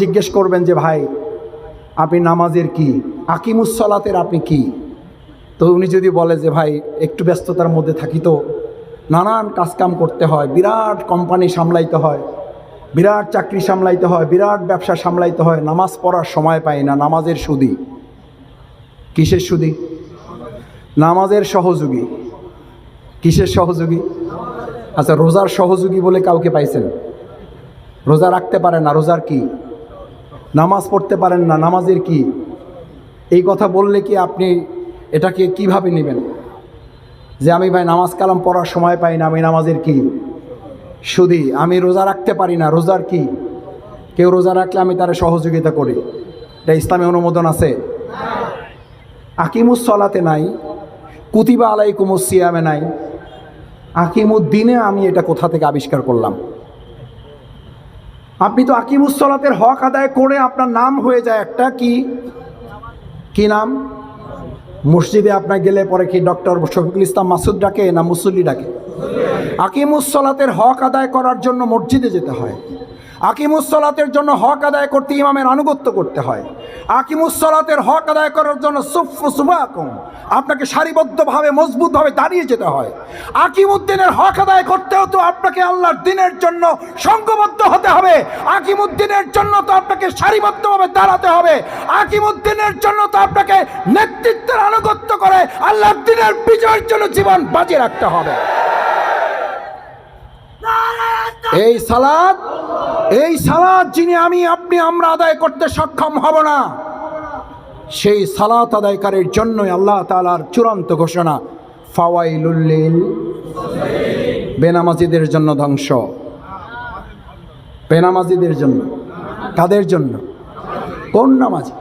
জিজ্ঞেস করবেন যে, ভাই, আপনি নামাজের কি? আকিমুসলাতের আপনি কি? তো উনি যদি বলে যে, ভাই, একটু ব্যস্ততার মধ্যে থাকি তো। নানান কাজকাম করতে হয়, বিরাট কোম্পানি সামলাইতে হয়, বিরাট চাকরি সামলাইতে হয়, বিরাট ব্যবসা সামলাইতে হয়, নামাজ পড়ার সময় পাই না, নামাজের সুদি। কিসের সুদি? নামাজের সহযোগী। কিসের সহযোগী? আচ্ছা রোজার সহযোগী বলে কাউকে পাইছেন? রোজা রাখতে পারে না, রোজার কি? নামাজ পড়তে পারেন না, নামাজের কি? এই কথা বললে কি আপনি এটাকে কীভাবে নেবেন? যে আমি ভাই নামাজ কালাম পড়ার সময় পাই না, আমি নামাজের কি? শুধু আমি রোজা রাখতে পারি না, রোজার কি? কেউ রোজা রাখলে আমি তার সহযোগিতা করি। এটা ইসলামী অনুমোদন আছে? আকিমুস সলাতে নাই, কুতিবা আলাইকুমুস সিয়ামে নাই। আকিমুদ্দিনে আমি এটা কোথা থেকে আবিষ্কার করলাম? আপনি তো আকিমুসলাতের হক আদায় করে আপনার নাম হয়ে যায় একটা, কি? কি নাম? মসজিদে আপনার গেলে পরে কি ডক্টর শফিকুল ইসলাম মাসুদ ডাকে না মুসল্লি ডাকে? আকিমুসলাতের হক আদায় করার জন্য মসজিদে যেতে হয়। আকিমুসলাতের জন্য হক আদায় করতে ইমামের আনুগত্য করতে হয়। আকিমুসলাতের হক আদায় করার জন্য সুবাকম আপনাকে সারিবদ্ধভাবে, মজবুতভাবে দাঁড়িয়ে যেতে হয়। আকিমুদ্দিনের হক আদায় করতেও তো আপনাকে আল্লাহর দিনের জন্য সংঘবদ্ধ হতে হবে। আকিমুদ্দিনের জন্য তো আপনাকে সারিবদ্ধভাবে দাঁড়াতে হবে। আকিমুদ্দিনের জন্য তো আপনাকে নেতৃত্বের আনুগত্য করে আল্লাহর দিনের বিজয়ের জন্য জীবন বাজি রাখতে হবে। এই সালাদ এই সালাদ যিনি আমি, আপনি, আমরা আদায় করতে সক্ষম হব না। সেই সালাত আদায়কারীর জন্যই আল্লাহ তালার চূড়ান্ত ঘোষণা ফাওয়াইলুল্লিল বেনামাজিদের জন্য ধ্বংস। বেনামাজিদের জন্য, কাদের জন্য? কোন নামাজি?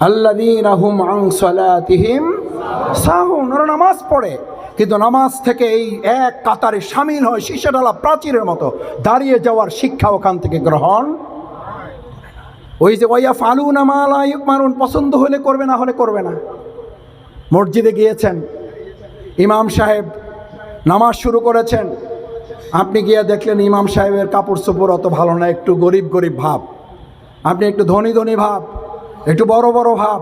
আল্লাযীনা হুম আন সালাতিহিম সাহুন, ওরা নামাজ পড়ে। কিন্তু নামাজ থেকে এই এক কাতারে সামিল হয় শীষেডালা প্রাচীরের মতো। দাঁড়িয়ে যাওয়ার শিক্ষা ওখান থেকে গ্রহণ। ওই যে ওয়া ফালু না মালায়ুক মারুন পছন্দ হলে করবে না হলে করবে না। মসজিদে গিয়েছেন, ইমাম সাহেব নামাজ শুরু করেছেন। আপনি গিয়ে দেখলেন ইমাম সাহেবের কাপড় চোপড় অত ভালো না, একটু গরিব গরিব ভাব। আপনি একটু ধনী ধনী ভাব, একটু বড় বড় ভাব।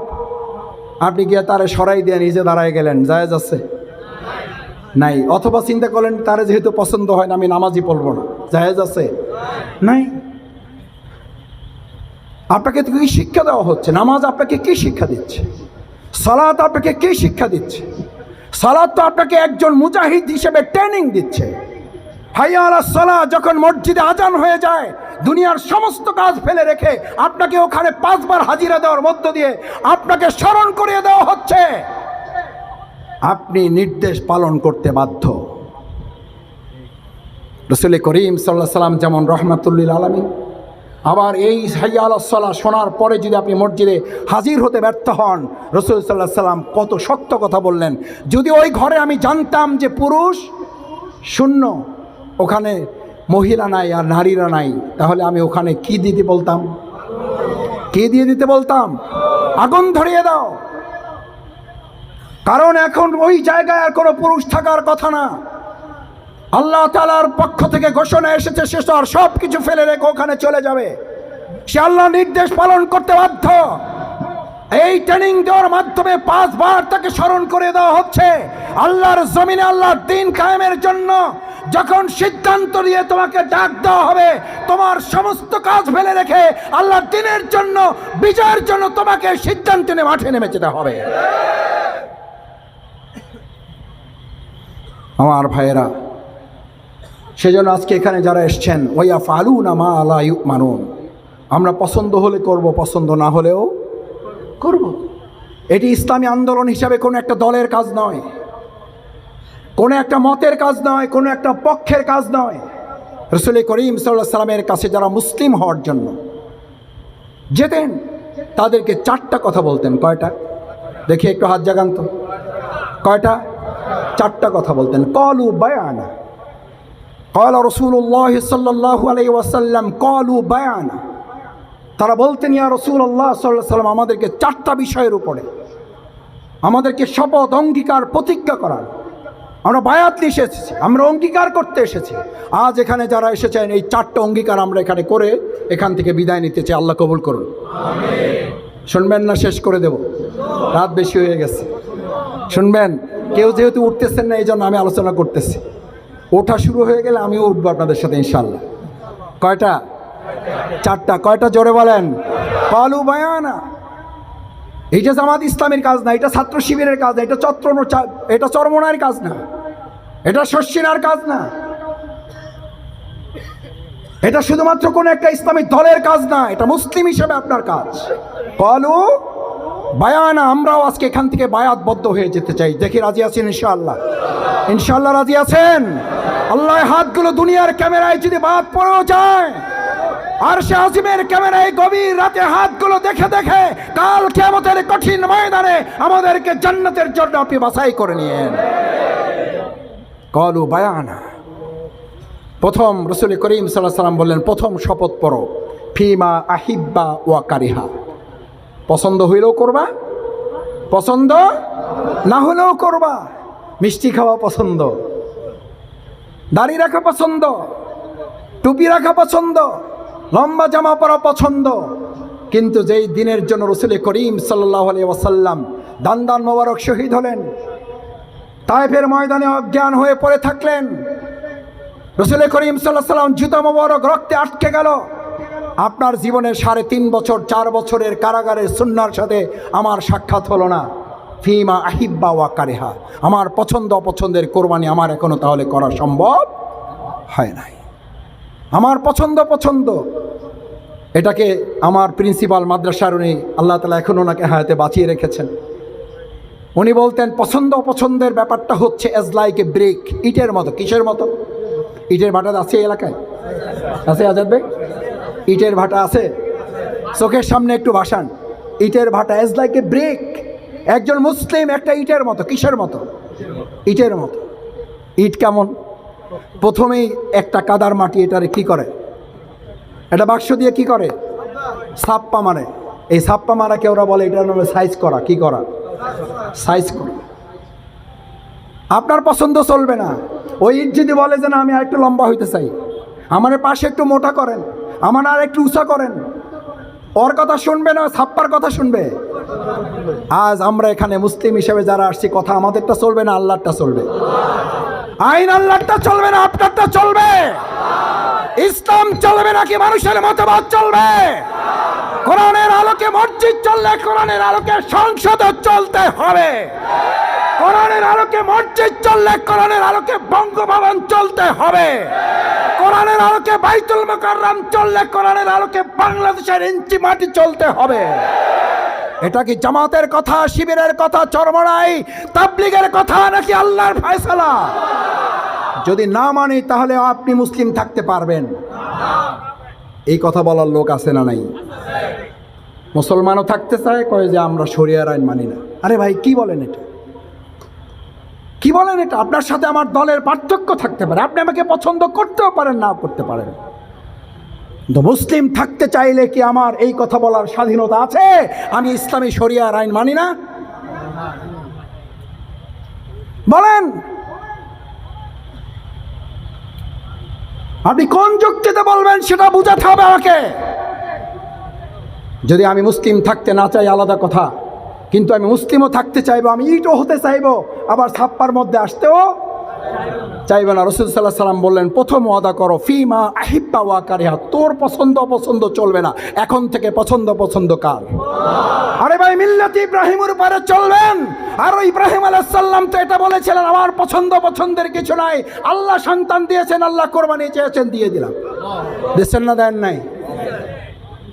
আপনি গিয়ে তারে সরাই দিয়ে নিজে দাঁড়ায় গেলেন, জায়েজ আছে। নাই। অথবা চিন্তা করলেন তারে যেহেতু পছন্দ হয় না, আমি নামাজই পড়ব না। জায়েজ আছে? নাই। আপনাকে কি শিক্ষা দেওয়া হচ্ছে? নামাজ আপনাকে কি শিক্ষা দিচ্ছে? সালাত আপনাকে কি শিক্ষা দিচ্ছে? সালাদ তো আপনাকে একজন মুজাহিদ হিসেবে ট্রেনিং দিচ্ছে। হাইয়া যখন মসজিদে আজান হয়ে যায়, দুনিয়ার সমস্ত কাজ ফেলে রেখে আপনাকে ওখানে পাঁচবার হাজিরা দেওয়ার মধ্য দিয়ে আপনাকে স্মরণ করিয়ে দেওয়া হচ্ছে। আপনি নির্দেশ পালন করতে বাধ্য। রসুল করিম সাল্লাহ সাল্লাম যেমন রহমাতুল্লিল আলমী আবার এই হাইয়া আলাহ শোনার পরে যদি আপনি মসজিদে হাজির হতে ব্যর্থ হন, রসুল সাল্লাহ সাল্লাম কত সত্য কথা বললেন। যদি ওই ঘরে আমি জানতাম যে পুরুষ শূন্য, ওখানে মহিলা নাই আর নারীরা নাই, তাহলে আমি ওখানে কি দিতে বলতাম? কি দিয়ে দিতে বলতাম? আগুন ধরিয়ে দাও। কারণ এখন ওই জায়গায় আর কোনো পুরুষ থাকার কথা না। আল্লাহ তালার পক্ষ থেকে ঘোষণা এসেছে, সে তো আর সব কিছু ফেলে রেখে ওখানে চলে যাবে। সে আল্লাহ নির্দেশ পালন করতে বাধ্য। এই ট্রেনিং দেওয়ার মাধ্যমে পাঁচবার তাকে স্মরণ করে দেওয়া হচ্ছে। আল্লাহর জমিনে আল্লাহর দিন কায়েমের জন্য যখন সিদ্ধান্ত নিয়ে তোমাকে ডাক দেওয়া হবে, তোমার সমস্ত কাজ ফেলে রেখে আল্লাহর দিনের জন্য, বিজয়ের জন্য তোমাকে সিদ্ধান্ত নিয়ে মাঠে নেমে যেতে হবে। আমার ভাইয়েরা, সেজন্য আজকে এখানে যারা এসছেন, ওয়া ফালু না মা আলা মানুন আমরা পছন্দ হলে করব, পছন্দ না হলেও করব। এটি ইসলামী আন্দোলন হিসাবে কোনো একটা দলের কাজ নয়, কোনো একটা মতের কাজ নয়, কোনো একটা পক্ষের কাজ নয়। রসুল করিম সাল্লাহ সাল্লামের কাছে যারা মুসলিম হওয়ার জন্য যেতেন, তাদেরকে চারটা কথা বলতেন। কয়টা? দেখি একটু হাত জাগান তো। কয়টা? চারটা কথা বলতেন। কলু বায়ানা। কলা রসুল্লাহ সাল্লাহ আলাই ওয়াসাল্লাম, কলু বায়ানা। তারা বলতেন, ইয়া রসুল আল্লাহ সাল্লাহ সাল্লাম আমাদেরকে চারটা বিষয়ের উপরে, আমাদেরকে শপথ, অঙ্গীকার, প্রতিজ্ঞা করার। আমরা বায়াত নিয়ে এসেছি, আমরা অঙ্গীকার করতে এসেছি। আজ এখানে যারা এসেছেন, এই চারটা অঙ্গীকার আমরা এখানে করে এখান থেকে বিদায় নিতে চাই। আল্লাহ কবুল করুন। শুনবেন না, শেষ করে দেব। রাত বেশি হয়ে গেছে। শুনবেন কেউ যেহেতু উঠতেছেন না এই জন্য আমি আলোচনা করতেছি। ওঠা শুরু হয়ে গেলে আমিও উঠবো আপনাদের সাথে ইনশাল্লাহ কয়টা? চারটা। কয়টা জোরে বলেন? পালু বায়ানা। এইটা জামাত ইসলামের কাজ না, এটা ছাত্র শিবিরের কাজ না, এটা চত্র এটা চরমনার কাজ না, এটা শস্যিনার কাজ না। এটা শুধুমাত্র কোনো একটা ইসলামী দলের কাজ না, এটা মুসলিম হিসেবে আপনার কাজ। কলু বায়ানা, আমরাও আজকে এখান থেকে বায়াতবদ্ধ হয়ে যেতে চাই। দেখি রাজি আছেন ইনশাআল্লাহ? ইনশাআল্লাহ রাজি আছেন? আল্লাহ হাতগুলো দুনিয়ার ক্যামেরায় যদি বাদ পড়েও যায়, আর সে আজিমের ক্যামেরায় গভীর রাতে হাতগুলো দেখে দেখে কাল কেমতের কঠিন ময়দানে আমাদেরকে জান্নাতের জন্য আপনি বাছাই করে নিয়েন। কলু বায়ানা। প্রথম রসুল করিম সাল্লাহ সাল্লাম বললেন, প্রথম শপথ পড়ো। ফিমা আহিব্বা ওয়া কারিহা। পছন্দ হইলেও করবা, পছন্দ না হলেও করবা। মিষ্টি খাওয়া পছন্দ, দাড়ি রাখা পছন্দ, টুপি রাখা পছন্দ, লম্বা জামা পরা পছন্দ। কিন্তু যেই দিনের জন্য রসুল করিম সাল্লাহ আলিয়া ওয়াসাল্লাম দান দান মোবারক শহীদ হলেন তাইফের ময়দানে অজ্ঞান হয়ে পড়ে থাকলেন, রসুল করিম সাল্লাহ সাল্লাম জুতা মোবারক রক্তে আটকে গেল আপনার জীবনে সাড়ে তিন বছর, চার বছরের কারাগারের সুন্নার সাথে আমার সাক্ষাৎ হলো না। ফিমা আহিব্বা ওয়া কারেহা। আমার পছন্দ অপছন্দের কোরবানি আমার এখনও তাহলে করা সম্ভব হয় নাই। আমার পছন্দ পছন্দ। এটাকে আমার প্রিন্সিপাল মাদ্রাসার উনি আল্লাহ তালা এখন ওনাকে হায়াতে বাঁচিয়ে রেখেছেন। উনি বলতেন, পছন্দ অপছন্দের ব্যাপারটা হচ্ছে এজ লাইক এ ব্রেক ইটের মতো। কিসের মতো? ইটের ভাটা আছে এলাকায়? আছে আজাদ ভাই? ইটের ভাটা আছে? চোখের সামনে একটু ভাসান। ইটের ভাটা এজ লাইক এ ব্রেক একজন মুসলিম একটা ইটের মতো, কিসের মতো? ইটের মতো। ইট কেমন? প্রথমেই একটা কাদার মাটি এটারে কি করে? এটা বাক্স দিয়ে কি করে? সাপ্পা মারে এই সাপ্পা মারাকে ওরা বলে, এটার নামে সাইজ করা। কি করা? সাইজ করা। আপনার পছন্দ চলবে না। ওই ইট যদি বলে যে না, আমি আর একটু লম্বা হইতে চাই। আমার পাশে একটু মোটা করেন। আমার আর একটু উঁচা করেন। ওর কথা শুনবে না, ছাপ্পার কথা শুনবে। আজ আমরা এখানে মুসলিম হিসেবে যারা আসছি, কথা আমাদেরটা চলবে না আল্লাহটা চলবে। আইন আল্লাহরটা চলবে না, আপনারটা চলবে। ইসলাম চলবে নাকি মানুষের মতবাদ চলবে? কোরআনের আলোকে মসজিদ চললে কোরআনের আলোকে সংসদ চলতে হবে। কোরআনের আলোকে মসজিদ চললে কোরআনের আলোকে বঙ্গভবন চলতে হবে। কোরআনের আলোকে বাইতুল মোকাররম চললে কোরআনের আলোকে বাংলাদেশের ইঞ্চি মাটি চলতে হবে। এটা কি জামাতের কথা, শিবিরের কথা চরমড়াই তাবলিগের কথা নাকি আল্লাহর ফয়সালা? যদি না মানি তাহলে আপনি মুসলিম থাকতে পারবেন। এই কথা বলার লোক আছে না নাই? মুসলমানও থাকতে চায়, কয় যে আমরা শরিয়ার আইন মানি না। আরে ভাই, কি বলেন এটা? কি বলেন এটা? আপনার সাথে আমার দলের পার্থক্য থাকতে পারে। আপনি আমাকে পছন্দ করতেও পারেন না করতে পারেন। কিন্তু মুসলিম থাকতে চাইলে কি আমার এই কথা বলার স্বাধীনতা আছে? আমি ইসলামী শরিয়ার আইন মানি না। বলেন। আপনি কোন যুক্তিতে বলবেন সেটা বুঝাতে হবে আমাকে। যদি আমি মুসলিম থাকতে না চাই, আলাদা কথা। কিন্তু আমি মুসলিমও থাকতে চাইব, আমি ইটও হতে চাইব, আবার ছাপ্পার মধ্যে আসতেও চাইবে না। রসুল সাল্লাহ সাল্লাম বললেন, প্রথম ওয়াদা করো, ফিমা আহিব্বা ওয়া কারিহা, তোর পছন্দ অপছন্দ চলবে না, এখন থেকে পছন্দ পছন্দ কার? আরে ভাই, মিল্লাত ইব্রাহিমের উপরে চলবেন। আর ইব্রাহিম আলাইসাল্লাম তো এটা বলেছিলেন, আমার পছন্দ পছন্দের কিছু নাই, আল্লাহ সন্তান দিয়েছেন, আল্লাহ কোরবানি চেয়েছেন, দিয়ে দিলাম। দিচ্ছেন না, দেন নাই?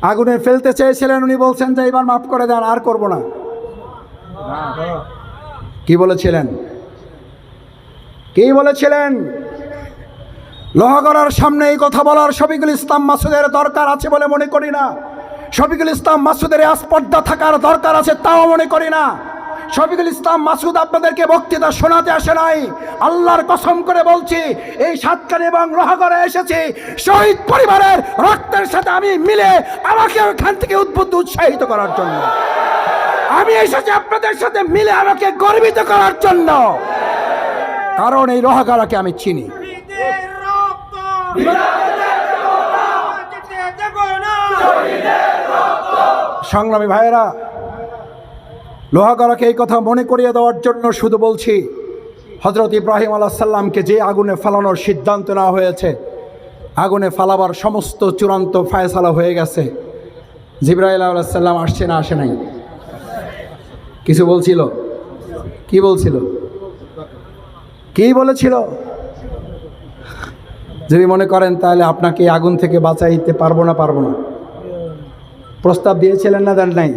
আগুনে ফেলতে চেয়েছিলেন, উনি বলছেন যে এবার মাফ করে দেন, আর করব না। কি বলেছিলেন? কি বলেছিলেন? লোহাগড়ার সামনে এই কথা বলার শফিকুল ইসলাম মাসুদের দরকার আছে বলে মনে করি না। শফিকুল ইসলাম মাসুদের আস্পর্ধা থাকার দরকার আছে তাও মনে করি না। শফিকুল ইসলাম মাসুদ আপনাদেরকে বক্তৃতা শোনাতে আসে নাই। আল্লাহর কসম করে বলছি, এই সাতকানি এবং লোহাগড়ে এসেছি। শহীদ পরিবারের রক্তের সাথে আমি মিলে আমাকে ওখান থেকে উদ্বুদ্ধ উৎসাহিত করার জন্য। আমি এসেছি আপনাদের সাথে মিলে আমাকে গর্বিত করার জন্য। কারণ এই লোহাগারাকে আমি চিনি। সংগ্রামী ভাইয়েরা লোহাগড়াকে এই কথা মনে করিয়ে দেওয়ার জন্য শুধু বলছি হজরত ইব্রাহিম আলাহ সাল্লামকে যে আগুনে ফালানোর সিদ্ধান্ত নেওয়া হয়েছে, আগুনে ফালাবার সমস্ত চূড়ান্ত ফায়সালা হয়ে গেছে। জিব্রাহিল আলাহ সাল্লাম আসছে না আসে নাই। কিছু বলছিল? কি বলছিল? কি বলেছিল? যদি মনে করেন তাহলে আপনাকে আগুন থেকে বাঁচাইতে পারব না পারব না। প্রস্তাব দিয়েছিলেন না, দেন নাই?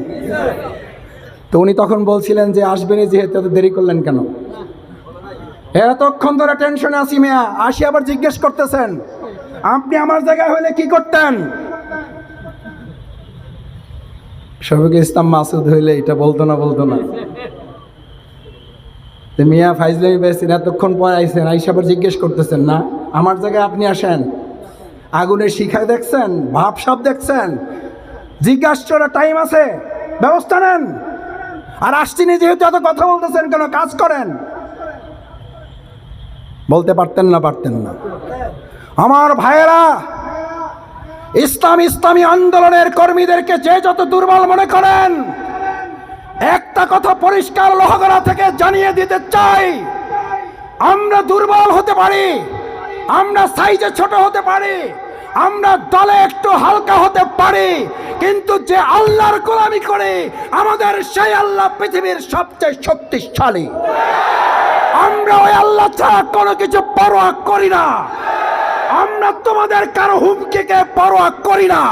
তো উনি তখন বলছিলেন যে আসবেনই যেহেতু এত দেরি করলেন কেন? এতক্ষণ ধরে টেনশনে আছি মিয়া, আসি আবার জিজ্ঞেস করতেছেন। আপনি আমার জায়গায় হলে কি করতেন? শফিক ইসলাম মাসুদ হইলে এটা বলতো না বলতো না। মিয়া ফাইজলামি পেয়েছেন এতক্ষণ পর আইসেন আইসা আবার জিজ্ঞেস করতেছেন না, আমার জায়গায় আপনি আসেন, আগুনের শিখায় দেখছেন, ভাব সাপ দেখছেন জিজ্ঞাসা টাইম আছে, ব্যবস্থা নেন। আর আসছিনি যেহেতু এত কথা বলতেছেন, কেন কাজ করেন। বলতে পারতেন না পারতেন না। আমার ভাইয়েরা ইসলাম ইসলামী আন্দোলনের কর্মীদেরকে যে যত দুর্বল মনে করেন, একটা কথা পরিষ্কার লোহগড়া থেকে জানিয়ে দিতে চাই, আমরা দুর্বল হতে পারি, আমরা সাইজে ছোট হতে পারি, আমরা দলে একটু হালকা হতে পারি, কিন্তু যে আল্লাহর গোলামি করে আমাদের সেই আল্লাহ পৃথিবীর সবচেয়ে শক্তিশালী। আমরা ওই আল্লাহ ছাড়া কোনো কিছু পরোয়া করি না। আমরা তোমাদের কারও হুমকিকে পরোয়া করি না।